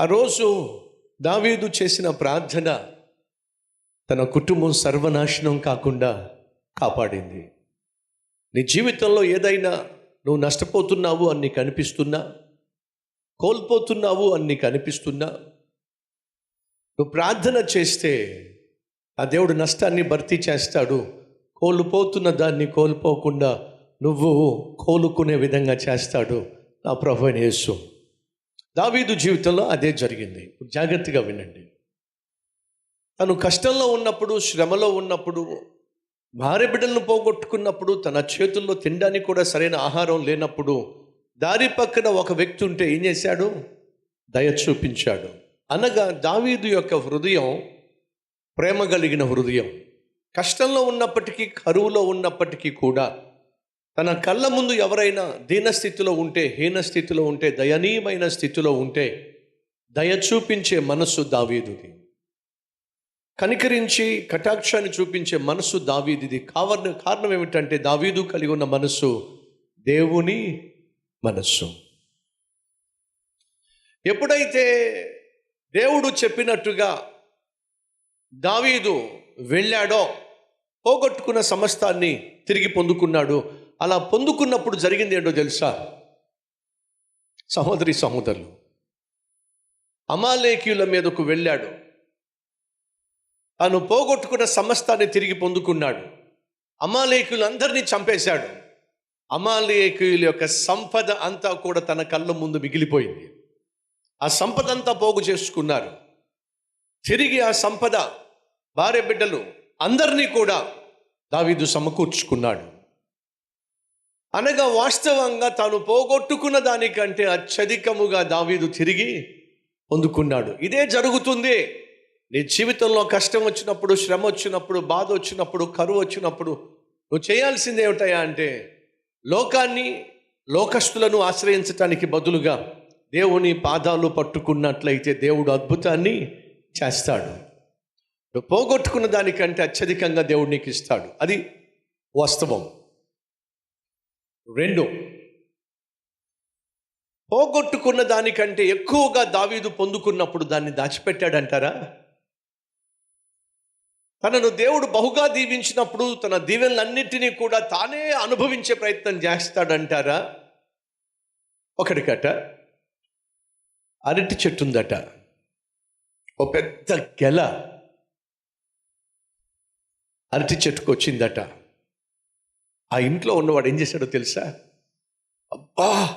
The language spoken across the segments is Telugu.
ఆ రోజు దావీదు చేసిన ప్రార్థన తన కుటుంబం సర్వనాశనం కాకుండా కాపాడింది. నీ జీవితంలో ఏదైనా నువ్వు నష్టపోతున్నావు అని నీకు అనిపిస్తున్నా కోల్పోతున్నావు అని నీకు అనిపిస్తున్నా నువ్వు ప్రార్థన చేస్తే ఆ దేవుడు నష్టాన్ని భర్తీ చేస్తాడు. కోల్పోతున్న దాన్ని కోల్పోకుండా నువ్వు కోలుకునే విధంగా చేస్తాడు నా ప్రభు యేసు. దావీదు జీవితంలో అదే జరిగింది. జాగ్రత్తగా వినండి. తను కష్టంలో ఉన్నప్పుడు శ్రమలో ఉన్నప్పుడు భార్య బిడ్డలను పోగొట్టుకున్నప్పుడు తన చేతుల్లో తినడానికి కూడా సరైన ఆహారం లేనప్పుడు దారి పక్కన ఒక వ్యక్తి ఉంటే ఏం చేశాడు? దయ చూపించాడు. అనగా దావీదు యొక్క హృదయం ప్రేమ కలిగిన హృదయం. కష్టంలో ఉన్నప్పటికీ కరువులో ఉన్నప్పటికీ కూడా తన కళ్ళ ముందు ఎవరైనా దీనస్థితిలో ఉంటే హీన స్థితిలో ఉంటే దయనీయమైన స్థితిలో ఉంటే దయ చూపించే మనస్సు దావీదుది. కనికరించి కటాక్షాన్ని చూపించే మనస్సు దావీదిది. కావన కారణం ఏమిటంటే దావీదు కలిగి ఉన్న మనస్సు దేవుని మనస్సు. ఎప్పుడైతే దేవుడు చెప్పినట్టుగా దావీదు వెళ్ళాడో పోగొట్టుకున్న సమస్తాన్ని తిరిగి పొందుకున్నాడు అలా పొందుకున్నప్పుడు జరిగింది ఏంటో తెలుసా? సహోదరి సహోదరులు అమాలేకీయుల మీదకు వెళ్ళాడు. తాను పోగొట్టుకున్న సమస్తాన్ని తిరిగి పొందుకున్నాడు. అమాలేకులందరినీ చంపేశాడు. అమాలేకుల యొక్క సంపద అంతా కూడా తన కళ్ళ ముందు మిగిలిపోయింది. ఆ సంపద అంతా పోగు చేసుకున్నారు. తిరిగి ఆ సంపద భార్య బిడ్డలు అందరినీ కూడా దావీదు సమకూర్చుకున్నాడు. అనగా వాస్తవంగా తాను పోగొట్టుకున్న దానికంటే అత్యధికముగా దావీదు తిరిగి పొందుకున్నాడు. ఇదే జరుగుతుంది. నీ జీవితంలో కష్టం వచ్చినప్పుడు శ్రమ వచ్చినప్పుడు బాధ వచ్చినప్పుడు కరువు వచ్చినప్పుడు నువ్వు చేయాల్సింది ఏమిటయా అంటే లోకాన్ని లోకస్తులను ఆశ్రయించటానికి బదులుగా దేవుని పాదాలు పట్టుకున్నట్లయితే దేవుడు అద్భుతాన్ని చేస్తాడు. నువ్వు పోగొట్టుకున్న దానికంటే అత్యధికంగా దేవుడు నీకు ఇస్తాడు. అది వాస్తవం. రెండు. పోగొట్టుకున్న దానికంటే ఎక్కువగా దావీదు పొందుకున్నప్పుడు దాన్ని దాచిపెట్టాడంటారా? తనను దేవుడు బహుగా దీవించినప్పుడు తన దీవెనలన్నిటినీ కూడా తానే అనుభవించే ప్రయత్నం చేస్తాడంటారా? ఒకటికట అరటి చెట్టు ఉందట. ఓ పెద్ద గెల. అరటి చెట్టుకు వచ్చిందట ఆ ఇంట్లో ఉన్నవాడు ఏం చేశాడో తెలుసా? అబ్బా!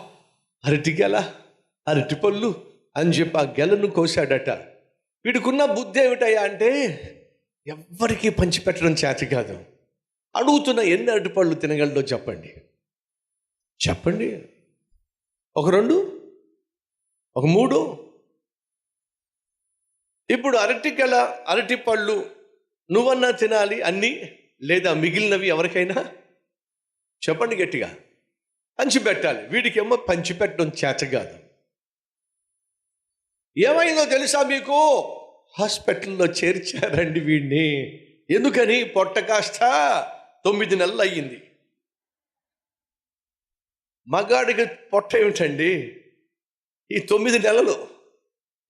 అరటి గెల అరటి పళ్ళు అని చెప్పి ఆ గెలను కోసాడట వీడికున్న బుద్ధి ఏమిటయ్యా అంటే ఎవ్వరికీ పంచిపెట్టడం చేతి కాదు. అడుగుతున్న ఎన్ని అరటిపళ్ళు తినగలడో చెప్పండి. చెప్పండి. ఒక రెండు? ఒక మూడు? ఇప్పుడు అరటి గల అరటి పళ్ళు నువ్వన్నా తినాలి అన్నీ లేదా మిగిలినవి ఎవరికైనా? చెప్పండి గట్టిగా. పంచిపెట్టాలి వీడికేమో పంచిపెట్టడం చేత కాదు ఏమైందో తెలుసా మీకు? హాస్పిటల్లో చేర్చారండి వీడిని ఎందుకని? పొట్ట కాస్త తొమ్మిది నెలలు అయ్యింది మగాడికి పొట్ట ఏమిటండి? ఈ తొమ్మిది నెలలు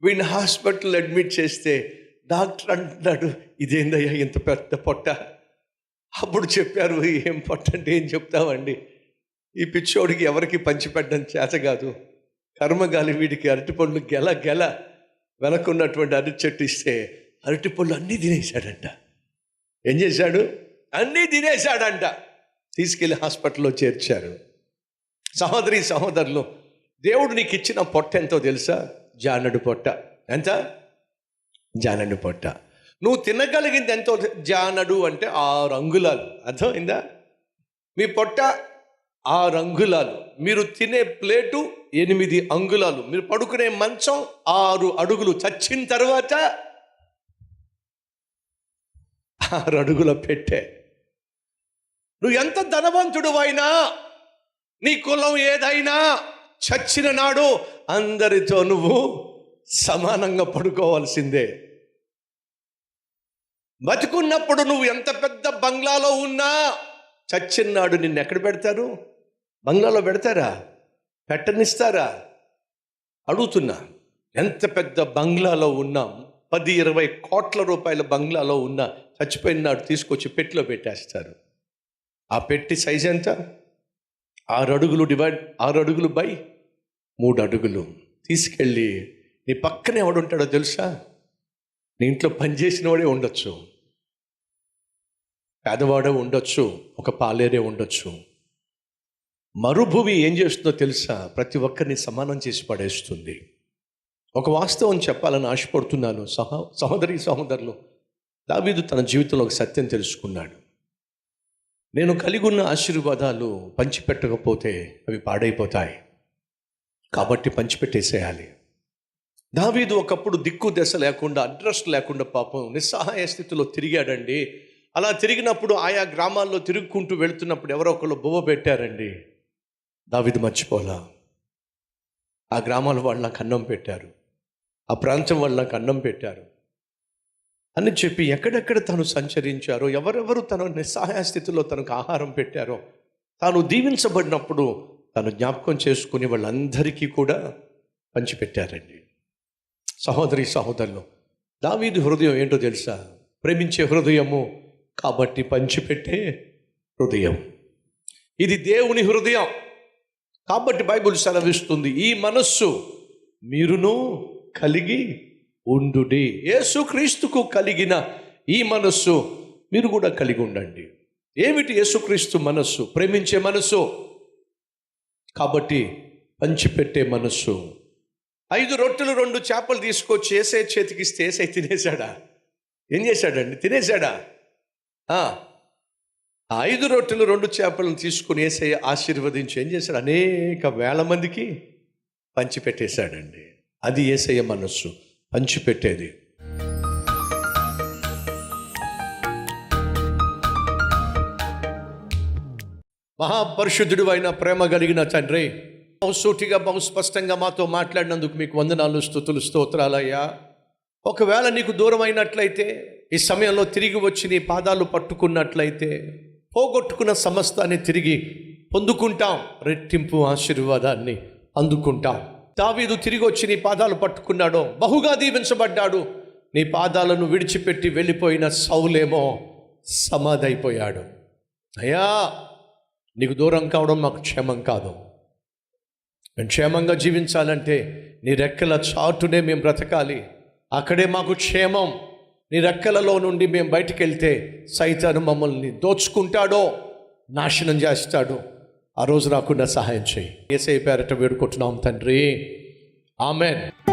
వీడిని హాస్పిటల్ అడ్మిట్ చేస్తే డాక్టర్ అంటున్నాడు ఇదేందయ్యా ఇంత పెద్ద పొట్ట? అప్పుడు చెప్పారు ఏం పొట్ట ఏం చెప్తామండి? ఈ పిచ్చోడికి ఎవరికి పంచిపెట్టడం చేత కాదు. కర్మగాలి వీడికి అరటిపళ్ళు గెల గెల వెనకున్నటువంటి అరటి చెట్టు ఇస్తే అరటిపళ్ళు అన్నీ తినేశాడంట. ఏం చేశాడు? అన్నీ తినేశాడంట. తీసుకెళ్ళి హాస్పిటల్లో చేర్చారు. సహోదరి సహోదరులు దేవుడు నీకు ఇచ్చిన పొట్ట ఎంతో తెలుసా? జానడు పొట్ట. ఎంత? జానడు పొట్ట. నువ్వు తినగలిగింది ఎంతో జానడు అంటే ఆరు అంగుళాలు అర్థమైందా? మీ పొట్ట ఆరు అంగుళాలు మీరు తినే ప్లేటు ఎనిమిది అంగుళాలు. మీరు పడుకునే మంచం ఆరు అడుగులు. చచ్చిన తర్వాత ఆరు అడుగుల పెట్టే. నువ్వు ఎంత ధనవంతుడు అయినా నీ కులం ఏదైనా చచ్చిన నాడు అందరితో నువ్వు సమానంగా పడుకోవాల్సిందే. బతుకున్నప్పుడు నువ్వు ఎంత పెద్ద బంగ్లాలో ఉన్నా చచ్చిన్నాడు నిన్ను ఎక్కడ పెడతారు? బంగ్లాలో పెడతారా? పెట్టనిస్తారా? అడుగుతున్నా. ఎంత పెద్ద బంగ్లాలో ఉన్నాం పది ఇరవై కోట్ల రూపాయల బంగ్లాలో ఉన్న చచ్చిపోయిన నాడు తీసుకొచ్చి పెట్టిలో పెట్టేస్తారు. ఆ పెట్టి సైజ్ ఎంత? ఆరు అడుగులు డివైడ్ ఆరు అడుగులు బై మూడు అడుగులు. తీసుకెళ్ళి నీ పక్కన ఎవడుంటాడో తెలుసా? నీ ఇంట్లో పనిచేసిన వాడే ఉండొచ్చు. పేదవాడే ఉండొచ్చు ఒక పాలేరే ఉండొచ్చు. మరుభూమి ఏం చేస్తుందో తెలుసా? ప్రతి ఒక్కరిని సమానం చేసి పడేస్తుంది. ఒక వాస్తవం చెప్పాలని ఆశపడుతున్నాను. సహ సహోదరి సహోదరులు దావీదు తన జీవితంలో ఒక సత్యం తెలుసుకున్నాడు. నేను కలిగి ఉన్న ఆశీర్వాదాలు పంచిపెట్టకపోతే అవి పాడైపోతాయి. కాబట్టి పంచిపెట్టేసేయాలి. దావీదు ఒకప్పుడు దిక్కు దశ లేకుండా అడ్రస్ లేకుండా పాపం నిస్సహాయ స్థితిలో తిరిగాడండి. అలా తిరిగినప్పుడు ఆయా గ్రామాల్లో తిరుగుకుంటూ వెళుతున్నప్పుడు ఎవరో ఒకళ్ళు బువ్వ పెట్టారండి. దావిది మర్చిపోలా. ఆ గ్రామాల వాళ్ళు నాకు అన్నం పెట్టారు. ఆ ప్రాంతం వాళ్ళు నాకు అన్నం పెట్టారు. అని చెప్పి ఎక్కడెక్కడ తను సంచరించారో ఎవరెవరు తన నిస్సహాయ స్థితిలో తనకు ఆహారం పెట్టారో తాను దీవించబడినప్పుడు తను జ్ఞాపకం చేసుకుని వాళ్ళందరికీ కూడా పంచిపెట్టారండి. సహోదరి సహోదరులు దావీది హృదయం ఏంటో తెలుసా? ప్రేమించే హృదయము కాబట్టి పంచిపెట్టే హృదయం. ఇది దేవుని హృదయం. కాబట్టి బైబిల్ సెలవిస్తుంది ఈ మనస్సు మీరును కలిగి ఉండుడి. యేసుక్రీస్తుకు కలిగిన ఈ మనస్సు మీరు కూడా కలిగి ఉండండి. ఏమిటి యేసుక్రీస్తు మనస్సు? ప్రేమించే మనస్సు. కాబట్టి పంచిపెట్టే మనస్సు. ఐదు రొట్టెలు రెండు చేపలు తీసుకొచ్చి ఏసై చేతికిస్తే ఏసై తినేశాడా? ఏం చేశాడండి? తినేశాడా? ఆ ఐదు రొట్టెలు రెండు చేపలను తీసుకుని వేసే ఆశీర్వదించి ఏం చేశాడు? అనేక వేల మందికి పంచిపెట్టేశాడండి. అది ఏసయ్య మనస్సు. పంచిపెట్టేది. మహాపరిశుద్ధుడు అయిన ప్రేమ కలిగిన తండ్రి బహుసూటిగా బహుస్పష్టంగా మాతో మాట్లాడినందుకు మీకు వందనాలు స్థుతులు స్తోత్రాలయ్యా. ఒకవేళ నీకు దూరం అయినట్లయితే ఈ సమయంలో తిరిగి వచ్చి నీ పాదాలు పట్టుకున్నట్లయితే పోగొట్టుకున్న సమస్తాన్ని తిరిగి పొందుకుంటాం రెట్టింపు ఆశీర్వాదాన్ని అందుకుంటాం. దావీదు తిరిగి వచ్చి నీ పాదాలు పట్టుకున్నాడో బహుగా దీవించబడ్డాడు. నీ పాదాలను విడిచిపెట్టి వెళ్ళిపోయిన సౌలేమో సమాధైపోయాడు. అయ్యా నీకు దూరం కావడం మాకు క్షేమం కాదు. మేము క్షేమంగా జీవించాలంటే నీ రెక్కల చాటునే మేము బ్రతకాలి. అక్కడే మాకు క్షేమం. నీ రెక్కలలో నుండి మేము బయటికి వెళ్తే సైతాను మమ్మల్ని దోచుకుంటాడో నాశనం చేస్తాడు. ఆ రోజు రాకుండా సహాయం చేయి. ఏసై పేరట వేడుకుంటున్నాం తండ్రి. ఆమెన్.